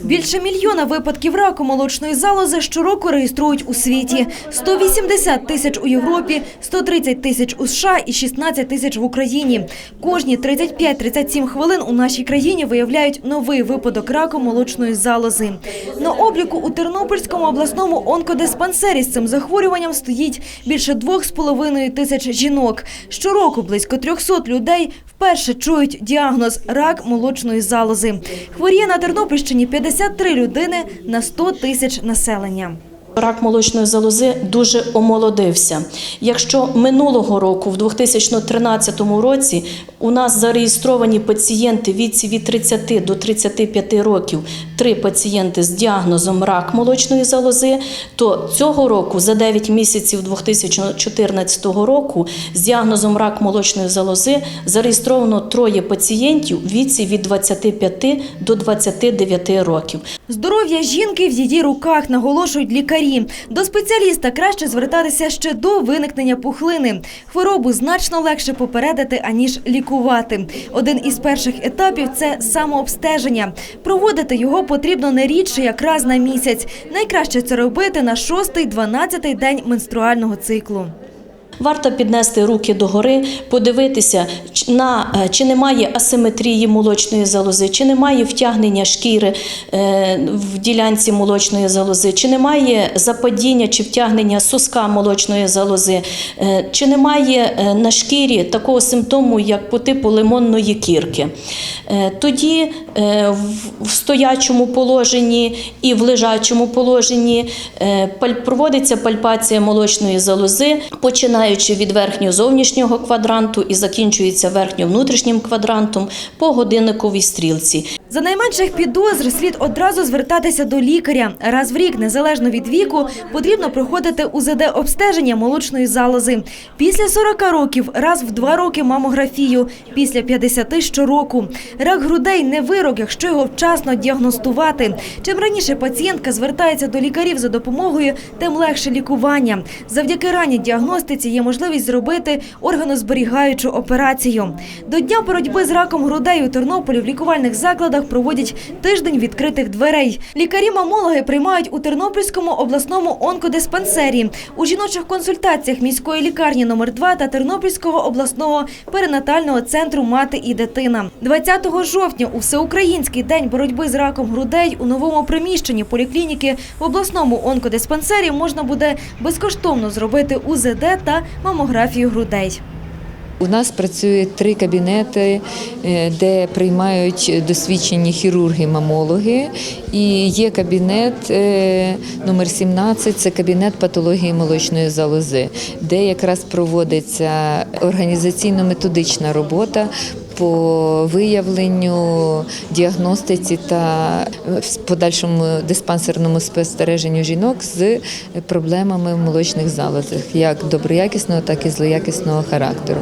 Більше мільйона випадків раку молочної залози щороку реєструють у світі. 180 тисяч у Європі, 130 тисяч у США і 16 тисяч в Україні. Кожні 35-37 хвилин у нашій країні виявляють новий випадок раку молочної залози. На обліку у Тернопільському обласному онкодиспансері з цим захворюванням стоїть більше 2,5 тисяч жінок. Щороку близько 300 людей вперше чують діагноз рак молочної залози. Хворіє на Тернопільщині 53 людини на 100 тисяч населення. Рак молочної залози дуже омолодився. Якщо минулого року, в 2013 році, у нас зареєстровані пацієнти віці від 30 до 35 років, три пацієнти з діагнозом рак молочної залози, то цього року, за 9 місяців 2014 року, з діагнозом рак молочної залози зареєстровано троє пацієнтів віці від 25 до 29 років. Здоров'я жінки в її руках, наголошують лікарі. До спеціаліста краще звертатися ще до виникнення пухлини. Хворобу значно легше попередити, аніж лікувати. Один із перших етапів – це самообстеження. Проводити його потрібно не рідше, як раз на місяць. Найкраще це робити на 6-12 день менструального циклу. Варто піднести руки догори, подивитися, на, е, чи немає асиметрії молочної залози, чи немає втягнення шкіри е, в ділянці молочної залози, чи немає западіння чи втягнення соска молочної залози, е, чи немає на шкірі такого симптому, як по типу лимонної кірки. Тоді в- стоячому положенні і в лежачому положенні проводиться пальпація молочної залози, починаючи від верхньо-зовнішнього квадранту і закінчується верхньо-внутрішнім квадрантом по годинниковій стрілці. За найменших підозр слід одразу звертатися до лікаря. Раз в рік, незалежно від віку, потрібно проходити УЗД-обстеження молочної залози. Після 40 років раз в два роки мамографію, після 50 щороку. Рак грудей не вирок, якщо його вчасно діагностувати. Чим раніше пацієнтка звертається до лікарів за допомогою, тим легше лікування. Завдяки ранній діагностиці є можливість зробити органозберігаючу операцію. До дня боротьби з раком грудей у Тернополі в лікувальних закладах проводять тиждень відкритих дверей. Лікарі-мамологи приймають у Тернопільському обласному онкодиспансері, у жіночих консультаціях міської лікарні номер 2 та Тернопільського обласного перинатального центру Мати і дитина. 20 жовтня у всеукраїнський день боротьби з раком грудей у новому приміщенні поліклініки в обласному онкодиспансері можна буде безкоштовно зробити УЗД та мамографію грудей. У нас працює три кабінети, е, де приймають досвідчені хірурги-мамологи. І є кабінет е, номер 17, це кабінет патології молочної залози, де якраз проводиться організаційно-методична робота по виявленню, діагностиці та е, подальшому диспансерному спостереженню жінок з проблемами в молочних залозах, як доброякісного, так і злоякісного характеру.